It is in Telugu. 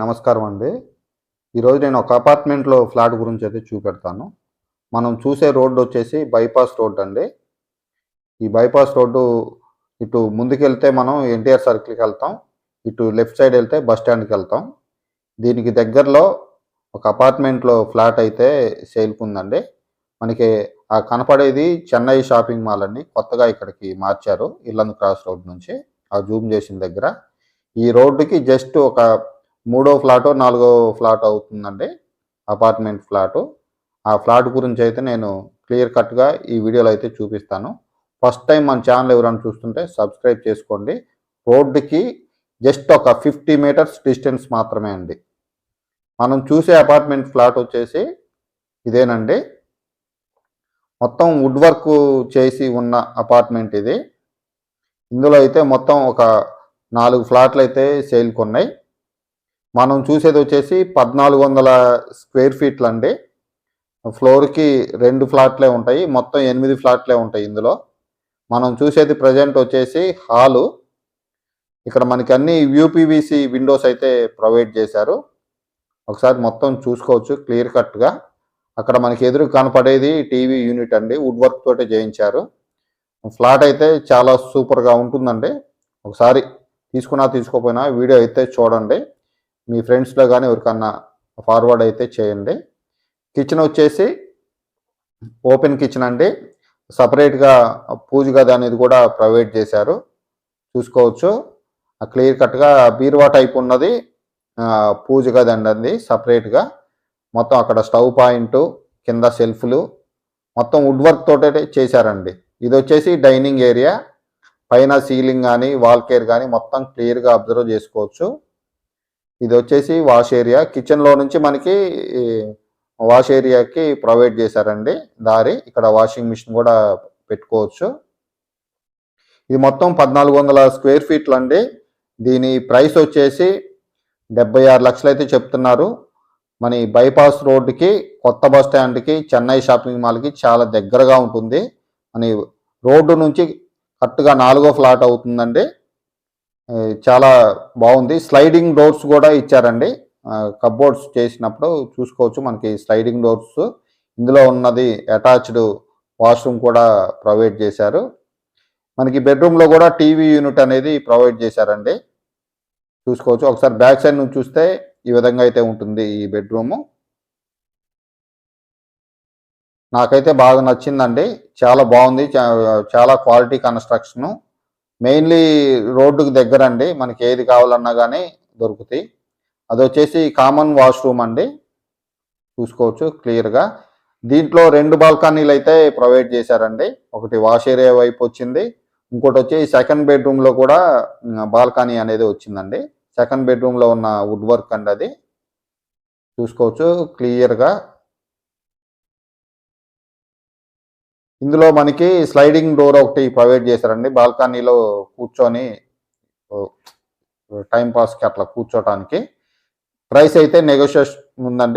నమస్కారం అండి. ఈరోజు నేను ఒక అపార్ట్మెంట్లో ఫ్లాట్ గురించి అయితే చూపెడతాను. మనం చూసే రోడ్డు వచ్చేసి బైపాస్ రోడ్ అండి. ఈ బైపాస్ రోడ్డు ఇటు ముందుకెళ్తే మనం ఎన్టీఆర్ సర్కిల్కి వెళ్తాం. ఇటు లెఫ్ట్ సైడ్ వెళ్తే బస్ స్టాండ్కి వెళ్తాం. దీనికి దగ్గరలో ఒక అపార్ట్మెంట్లో ఫ్లాట్ అయితే సేల్కి ఉందండి మనకి ఆ కనపడేది చెన్నై షాపింగ్ మాల్ అండి. కొత్తగా ఇక్కడికి మార్చారు. ఇల్లందు క్రాస్ రోడ్ నుంచి. ఆ జూమ్ చేసిన దగ్గర. ఈ రోడ్డుకి జస్ట్ ఒక మూడో ఫ్లాటో నాలుగో ఫ్లాట్ అవుతుందండి. Apartment flat. ఆ ఫ్లాట్ గురించి అయితే నేను క్లియర్ కట్గా ఈ వీడియోలో అయితే చూపిస్తాను. ఫస్ట్ టైం మన ఛానల్ ఎవరైనా చూస్తుంటే సబ్స్క్రైబ్ చేసుకోండి. రోడ్డుకి జస్ట్ ఒక ఫిఫ్టీ మీటర్స్ డిస్టెన్స్ మాత్రమే అండి. మనం చూసే అపార్ట్మెంట్ ఫ్లాట్ వచ్చేసి ఇదేనండి. మొత్తం వుడ్ వర్క్ చేసి ఉన్న అపార్ట్మెంట్ ఇది. ఇందులో అయితే మొత్తం ఒక నాలుగు ఫ్లాట్లు అయితే సేల్కి ఉన్నాయి మనం చూసేది వచ్చేసి పద్నాలుగు వందల స్క్వేర్ ఫీట్లు అండి. ఫ్లోర్కి రెండు ఫ్లాట్లే ఉంటాయి. మొత్తం ఎనిమిది ఫ్లాట్లే ఉంటాయి ఇందులో. మనం చూసేది ప్రజెంట్ వచ్చేసి హాలు. ఇక్కడ మనకి అన్ని యూపీవీసీ విండోస్ అయితే ప్రొవైడ్ చేశారు. ఒకసారి మొత్తం చూసుకోవచ్చు క్లియర్ కట్గా. అక్కడ మనకి ఎదురు కనపడేది టీవీ యూనిట్ అండి. వుడ్ వర్క్ తోటే చేయించారు. ఫ్లాట్ అయితే చాలా సూపర్గా ఉంటుందండి. ఒకసారి తీసుకున్నా తీసుకోపోయినా వీడియో అయితే చూడండి. మీ ఫ్రెండ్స్లో కానీ ఎవరికన్నా ఫార్వర్డ్ అయితే చేయండి. కిచెన్ వచ్చేసి ఓపెన్ కిచెన్ అండి. సపరేట్గా పూజ గది అనేది కూడా ప్రొవైడ్ చేశారు. చూసుకోవచ్చు. క్లియర్ కట్గా బీరువా టైప్ ఉన్నది. పూజ గది అండి అది సపరేట్గా. మొత్తం అక్కడ స్టవ్ పాయింట్ కింద సెల్ఫ్లు. మొత్తం వుడ్ వర్క్ తోటే చేశారండి. ఇది వచ్చేసి డైనింగ్ ఏరియా. పైన సీలింగ్ కానీ వాల్ కేర్ కానీ మొత్తం క్లియర్గా అబ్జర్వ్ చేసుకోవచ్చు. ఇది వచ్చేసి వాష్ ఏరియా. కిచెన్లో నుంచి మనకి వాష్ ఏరియాకి ప్రొవైడ్ చేశారండి. దారి ఇక్కడ వాషింగ్ మిషన్ కూడా పెట్టుకోవచ్చు. ఇది మొత్తం పద్నాలుగు వందల స్క్వేర్ ఫీట్లు అండి. దీని ప్రైస్ వచ్చేసి డెబ్బై ఆరు లక్షలు అయితే చెప్తున్నారు. మన బైపాస్ రోడ్డుకి కొత్త బస్ స్టాండ్కి చెన్నై షాపింగ్ మాల్కి చాలా దగ్గరగా ఉంటుంది. మన రోడ్డు నుంచి కరెక్ట్గా నాలుగో ఫ్లాట్ అవుతుందండి. చాలా బాగుంది. స్లైడింగ్ డోర్స్ కూడా ఇచ్చారండి. కబోర్డ్స్ చేసినప్పుడు చూసుకోవచ్చు మనకి స్లైడింగ్ డోర్స్ ఇందులో ఉన్నది అటాచ్డ్ వాష్రూమ్ కూడా ప్రొవైడ్ చేశారు. మనకి బెడ్రూమ్లో కూడా టీవీ యూనిట్ అనేది ప్రొవైడ్ చేశారండి. చూసుకోవచ్చు. ఒకసారి బ్యాక్ సైడ్ నుంచి చూస్తే ఈ విధంగా అయితే ఉంటుంది ఈ బెడ్రూము నాకైతే బాగా నచ్చిందండి. చాలా బాగుంది. చాలా క్వాలిటీ కన్స్ట్రక్షను మెయిన్లీ రోడ్డుకి దగ్గర అండి మనకి ఏది కావాలన్నా కానీ దొరుకుతాయి. అది వచ్చేసి కామన్ వాష్రూమ్ అండి. చూసుకోవచ్చు క్లియర్గా. దీంట్లో రెండు బాల్కనీలు అయితే ప్రొవైడ్ చేశారండి. ఒకటి వాష్ ఏరియా వైపు వచ్చింది. ఇంకోటి వచ్చి సెకండ్ బెడ్రూమ్లో కూడా బాల్కనీ అనేది వచ్చిందండి. సెకండ్ బెడ్రూమ్లో ఉన్న వుడ్ వర్క్ అండి అది. చూసుకోవచ్చు క్లియర్గా. ఇందులో మనకి స్లైడింగ్ డోర్ ఒకటి ప్రొవైడ్ చేశారండి. బాల్కనీలో కూర్చొని టైం పాస్కి అట్లా కూర్చోటానికి. ప్రైస్ అయితే నెగోషియేషన్ ఉందండి.